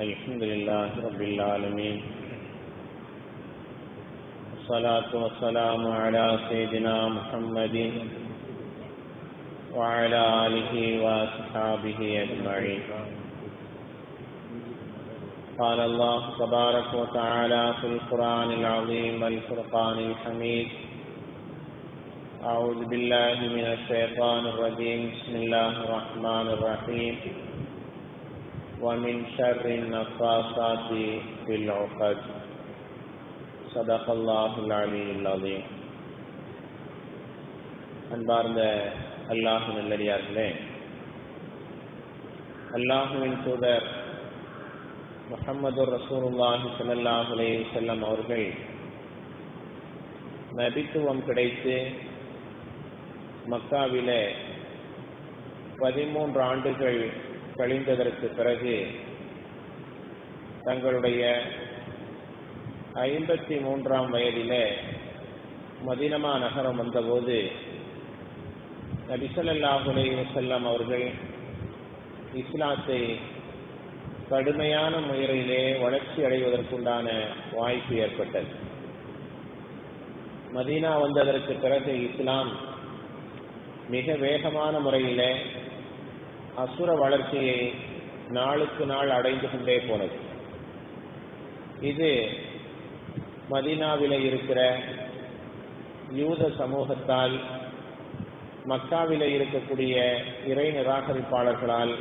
الحمد لله رب العالمين. الصلاة والسلام على سيدنا محمد وعلى آله وأصحابه أجمعين. قال الله تبارك وتعالى في القرآن العظيم والفرقان الحميد أعوذ بالله من الشيطان الرجيم. بسم الله الرحمن الرحيم. ومن شر النفاثات في العقد صدق الله العلي العظيم அன்பார்ந்த அல்லாஹ் நல்லடியார்களே அல்லாஹுவின் தூதர் முகமது ரசூலுல்லாஹி ஸல்லல்லாஹு அலைஹி வஸல்லம் அவர்கள் நபித்துவம் கிடைத்து மக்காவிலே பதிமூன்று ஆண்டுகள் கழிந்ததற்கு பிறகு தங்களுடைய ஐம்பத்தி மூன்றாம் வயதில மதினமா நகரம் வந்தபோது நபிசல்லாஹுலே செல்லம் அவர்கள் இஸ்லாத்தை கடுமையான முறையிலே வளர்ச்சி அடைவதற்குண்டான வாய்ப்பு ஏற்பட்டது. மதீனா வந்ததற்கு பிறகு இஸ்லாம் மிக வேகமான முறையிலே அசுர வளர்ச்சியை நாளுக்கு நாள் அடைந்து கொண்டே போனது. இது மதீனாவில இருக்கிற யூத சமூகத்தால் மக்காவில இருக்கக்கூடிய இறை நிராகரிப்பாளர்களால்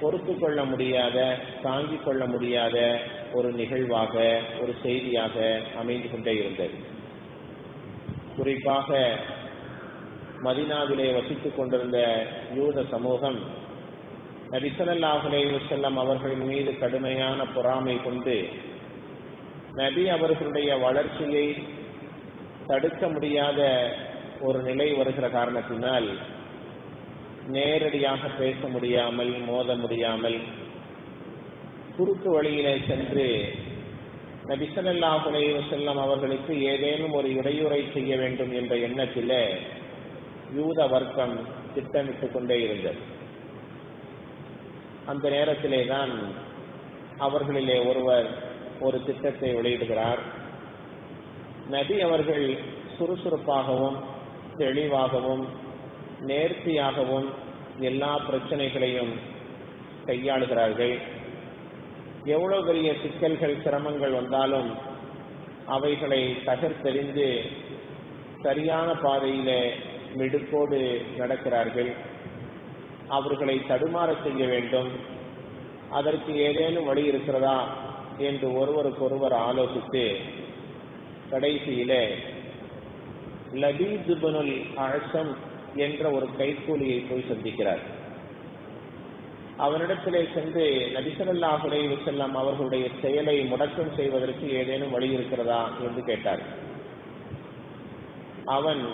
பொறுத்து கொள்ள முடியாத தாங்கிக் கொள்ள முடியாத ஒரு நிகழ்வாக ஒரு செய்தியாக அமைந்து கொண்டே இருந்தது. குறிப்பாக மதினாவிலே வசித்துக் கொண்டிருந்த யூத சமூகம் நபிசல்லாஹுலே செல்லம் அவர்களின் மீது கடுமையான பொறாமை கொண்டு நபி அவர்களுடைய வளர்ச்சியை தடுக்க முடியாத ஒரு நிலை வருகிற காரணத்தினால் நேரடியாக பேச முடியாமல் மோத முடியாமல் குறுக்கு வழியிலே சென்று நபிசல்லாஹுலே செல்லம் அவர்களுக்கு ஏதேனும் ஒரு இடையூறை செய்ய வேண்டும் என்ற எண்ணத்திலே யூத வர்க்கம் திட்டமிட்டுக் கொண்டே இருந்தது. அந்த நேரத்திலே தான் அவர்களிலே ஒருவர் ஒரு திட்டத்தை வெளியிடுகிறார். நபி அவர்கள் சுறுசுறுப்பாகவும் தெளிவாகவும் நேர்த்தியாகவும் எல்லா பிரச்சனைகளையும் கையாளுகிறார்கள். எவ்வளவு பெரிய சிக்கல்கள் சிரமங்கள் வந்தாலும் அவைகளை தகர்த்தெறிந்து சரியான பாதையிலே மிடுக்கோடு நடக்கிறார்கள். அவர்களை தடுமாற செய்ய வேண்டும். அதற்கு ஏதேனும் வழி இருக்கிறதா? என்று ஒருவருக்கொருவர் ஆலோசித்து கடைசியிலே லபீதுபனுல் அழசம் என்ற ஒரு கைக்கூலியை போய் சந்திக்கிறார். அவனிடத்திலே சென்று நபிசல்லாஹுலே செல்லம் அவர்களுடைய செயலை முடக்கம் செய்வதற்கு ஏதேனும் வழி இருக்கிறதா? என்று கேட்டார். அவன்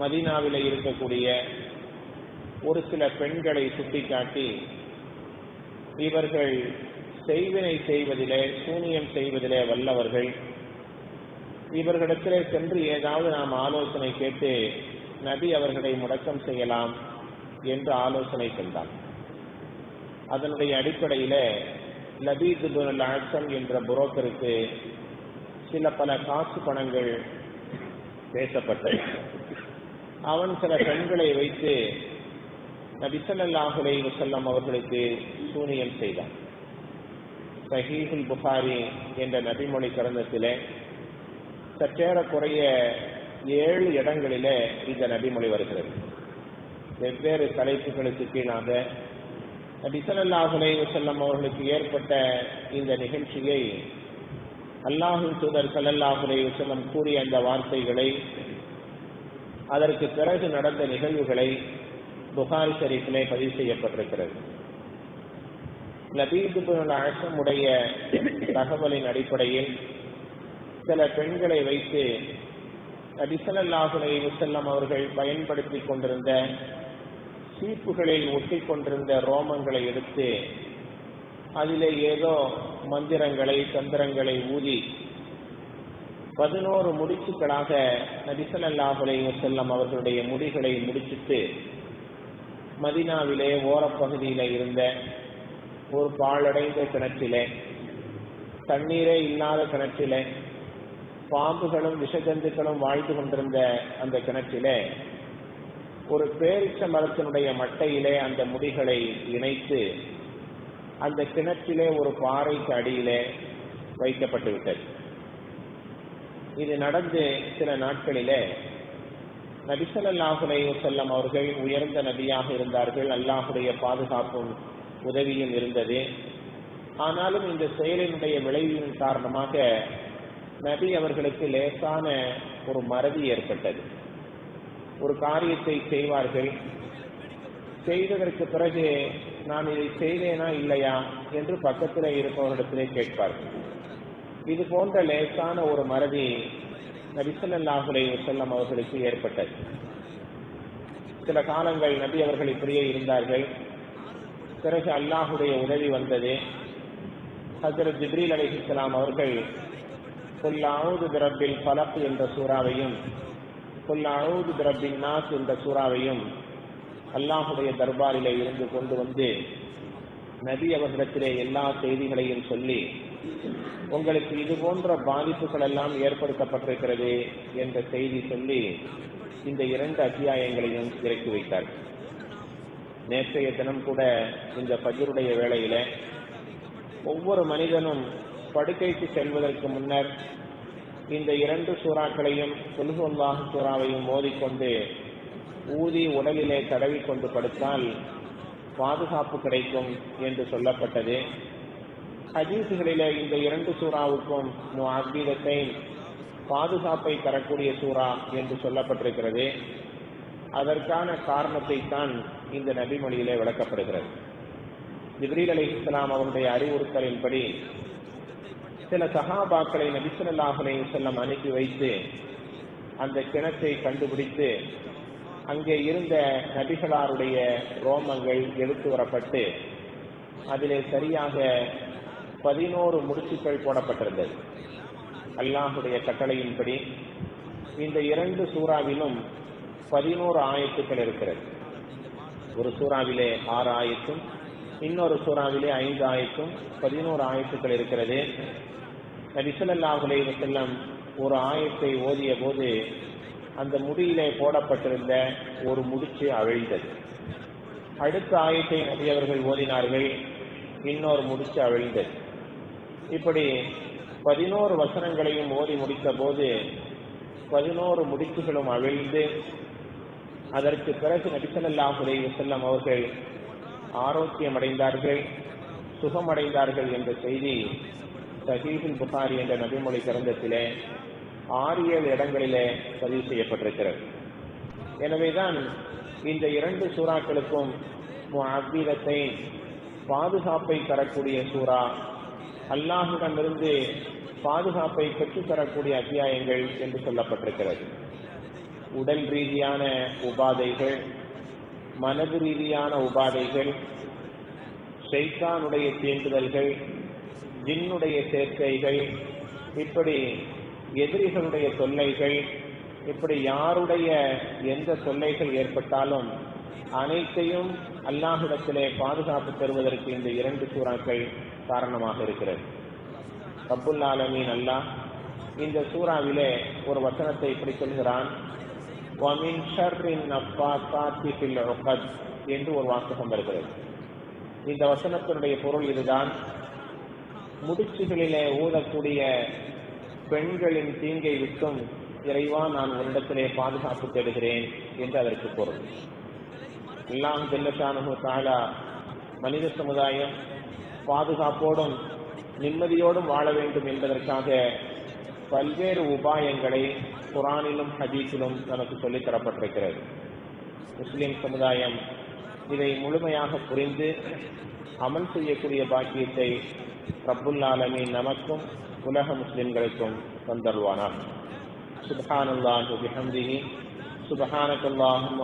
மதீனாவில் இருக்கக்கூடிய ஒரு சில பெண்களை சுட்டிக்காட்டி இவர்கள் செய்வினை செய்வதிலே சூனியம் செய்வதிலே வல்லவர்கள். இவர்களிடத்திலே சென்று ஏதாவது நாம் ஆலோசனை கேட்டு நபி அவர்களை முடக்கம் செய்யலாம் என்று ஆலோசனை செய்தான் அதனுடைய அடிப்படையில லபீதுல் அழக்கம் என்ற புரோக்கருக்கு சில பல காசு பணங்கள் பேசப்பட்டது. அவன் சில பெண்களை வைத்து நபிசல்லாஹுலை வசல்லம் அவர்களுக்கு சூனியம் செய்தான். சஹீஹுல் புகாரி என்ற நபிமொழி கிரந்தத்திலே சற்றேறக்குறைய ஏழு இடங்களிலே இந்த நபிமொழி வருகிறது. வெவ்வேறு தலைப்புகளுக்கு கீழாக நபிசல்லாஹுலை வசல்லம் அவர்களுக்கு ஏற்பட்ட இந்த நிகழ்ச்சியை அல்லாஹின் தூதர் சல்லல்லாஹுலே வசல்லம் கூறிய அந்த வார்த்தைகளை அதற்கு பிறகு நடந்த நிகழ்வுகளை புகாரி ஷரீஃபிலே பதிவு செய்யப்பட்டிருக்கிறது. நபீதுபுல் அழகம் உடைய தகவலின் அடிப்படையில் சில பெண்களை வைத்து நபிசல்லாஹுலே முசல்லம் அவர்கள் பயன்படுத்திக் கொண்டிருந்த சீப்புகளில் ஒட்டி கொண்டிருந்த ரோமங்களை எடுத்து அதிலே ஏதோ மந்திரங்களை தந்திரங்களை ஊதி பதினோரு முடிச்சுக்களாக நபிசல்லாஹுலே செல்லம் அவர்களுடைய முடிகளை முடிச்சிட்டு மதினாவிலே ஓரப்பகுதியில இருந்த ஒரு பாழடைந்த கிணற்றிலே தண்ணீரே இல்லாத கிணற்றிலே பாம்புகளும் விஷஜந்துக்களும் வாழ்ந்து கொண்டிருந்த அந்த கிணற்றிலே ஒரு பேரிச்ச மரத்தினுடைய மட்டையிலே அந்த முடிகளை இணைத்து அந்த கிணற்றிலே ஒரு பாறைக்கு அடியிலே வைக்கப்பட்டு விட்டது. இது நடந்து சில நாட்களிலே நபிசல்லாஹுலை செல்லம் அவர்கள் உயர்ந்த நபியாக இருந்தார்கள். அல்லாஹுடைய பாதுகாப்பும் உதவியும் இருந்தது. ஆனாலும் இந்த செயலினுடைய விளைவின் காரணமாக நபி அவர்களுக்கு லேசான ஒரு மறதி ஏற்பட்டது. ஒரு காரியத்தை செய்வார்கள். செய்ததற்கு பிறகு நான் இதை செய்தேனா இல்லையா? என்று பக்கத்தில் இருப்பவர்களிடத்திலே கேட்பார்கள். இது போன்ற லேசான ஒரு மறதி நபிசல்லாஹுலை செல்லம் அவர்களுக்கு ஏற்பட்டது. சில காலங்கள் நபி அவர்கள் இப்படியே இருந்தார்கள். பிறகு அல்லாஹுடைய உதவி வந்தது. ஹசரத் ஜிப்ரீல் அலிஹிஸ்லாம் அவர்கள் கொல்லாவுது திரப்பில் பலப்பு என்ற சூறாவையும் கொல்லாவுது திரப்பின் நாஸ் என்ற சூறாவையும் அல்லாஹுடைய தர்பாரிலே இருந்து கொண்டு வந்து நபி அவர்களிடத்திலே எல்லா செய்திகளையும் சொல்லி உங்களுக்கு இது போன்ற பாதிப்புகள் எல்லாம் ஏற்படுத்தப்பட்டிருக்கிறது என்ற செய்தி சொல்லி இந்த இரண்டு அத்தியாயங்களையும் இறக்கி வைத்தார். நேற்றைய தினம் கூட இந்த பஜருடைய வேளையில ஒவ்வொரு மனிதனும் படுக்கைக்கு செல்வதற்கு முன்னர் இந்த இரண்டு சூறாக்களையும் குல்ஹுல்லாஹ் சூறாவையும் மோதிக்கொண்டு ஊதி உடலிலே தடவிக்கொண்டு படுத்தால் பாதுகாப்பு கிடைக்கும் என்று சொல்லப்பட்டது. ஹதீசுகளிலே இந்த இரண்டு சூறாவுக்கும் அத்வீதத்தை பாதுகாப்பை தரக்கூடிய சூறா என்று சொல்லப்பட்டிருக்கிறது. அதற்கான காரணத்தை தான் இந்த நபிமொழியிலே விளக்கப்படுகிறது. ஜிப்ரீல் அலி இஸ்லாம் அவருடைய அறிவுறுத்தலின்படி சில சகாபாக்களை நபிசுல்லாஹலை செல்லம் அனுப்பி வைத்து அந்த கிணத்தை கண்டுபிடித்து அங்கே இருந்த நபிகளாருடைய ரோமங்கள் எடுத்து வரப்பட்டு அதிலே சரியாக பதினோரு முடிச்சுக்கள் போடப்பட்டிருந்தது. அல்லாஹுடைய கட்டளையின்படி இந்த இரண்டு சூறாவிலும் பதினோரு ஆயத்துக்கள் இருக்கிறது. ஒரு சூறாவிலே ஆறு ஆயத்தும் இன்னொரு சூறாவிலே ஐந்து ஆயத்தும் பதினோரு ஆயத்துக்கள் இருக்கிறது. நபிசல்லாஹுலே செல்லம் ஒரு ஆயத்தை ஓதிய போது அந்த முடியிலே போடப்பட்டிருந்த ஒரு முடிச்சு அவிழ்ந்தது. அடுத்த ஆயத்தை நபி அவர்கள் ஓதினார்கள் இன்னொரு முடிச்சு அவிழ்ந்தது. இப்படி பதினோரு வசனங்களையும் ஓதி முடித்த போது பதினோரு முடிச்சுகளும் அவிழ்ந்து அதற்கு பிறகு நபிசல்லாஹுலே செல்லம் அவர்கள் ஆரோக்கியம் அடைந்தார்கள் சுகமடைந்தார்கள் என்ற செய்தி சஹீபுல் புகாரி என்ற நபிமொழி கிரந்தத்திலே ஆறு ஏழு இடங்களிலே பதிவு செய்யப்பட்டிருக்கிறது. எனவேதான் இந்த இரண்டு சூறாக்களுக்கும் அத்வீதத்தை பாதுகாப்பை தரக்கூடிய சூறா அல்லாஹிடமிருந்து பாதுகாப்பை பெற்றுத்தரக்கூடிய அத்தியாயங்கள் என்று சொல்லப்பட்டிருக்கிறது. உடல் ரீதியான உபாதைகள் மனது ரீதியான உபாதைகள் ஷைத்தானுடைய தீண்டுதல்கள் ஜின்னுடைய சேர்க்கைகள் இப்படி எதிரிகளுடைய தொல்லைகள் இப்படி யாருடைய எந்த தொல்லைகள் ஏற்பட்டாலும் அனைத்தையும் அல்லாஹிடத்திலே பாதுகாப்பு பெறுவதற்கு இந்த இரண்டு சூறாக்கள் காரணமாக இருக்கிறது. ரப்புல் ஆலமீன் அல்லாஹ் இந்த சூறாவிலே ஒரு வசனத்தை இப்படி சொல்கிறான். என்று ஒரு வாசகம் வருகிறது. இந்த வசனத்தினுடைய பொருள் இதுதான். முடிச்சுகளிலே ஊதக்கூடிய பெண்களின் தீங்கை விட்டும் இறைவா நான் உன்னிடத்திலே பாதுகாப்பு தேடுகிறேன் என்று அதற்கு பொருள். எல்லாம் செல்லத்தானு தாலா மனித சமுதாயம் பாதுகாப்போடும் நிம்மதியோடும் வாழ வேண்டும் என்பதற்காக பல்வேறு உபாயங்களை குரானிலும் ஹதீஸிலும் நமக்கு சொல்லித் தரப்பட்டிருக்கிறது. முஸ்லிம் சமுதாயம் இதை முழுமையாக புரிந்து அமல் செய்யக்கூடிய பாக்கியத்தை ரப்புல் நமக்கும் உலக முஸ்லிம்களுக்கும் தந்தருவானார் சுபஹான் அல்லாஹு பிஹம்திஹி சுபஹானக அல்லாஹும்ம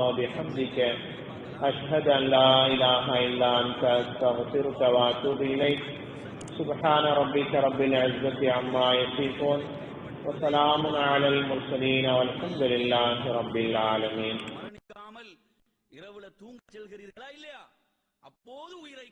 வபிஹம்திக அஷ்ஹது அன் லா இலாஹ இல்லா அன்த அஸ்தக்ஃபிருக வ அத்தூபு இலைக் سبحان ربك رب العزة عما يصفون وسلام على المرسلين والحمد لله رب العالمين மரணிக்காமல் இரவுல தூங்க செல்கிறீர்களா இல்லையா அப்போது உயிரை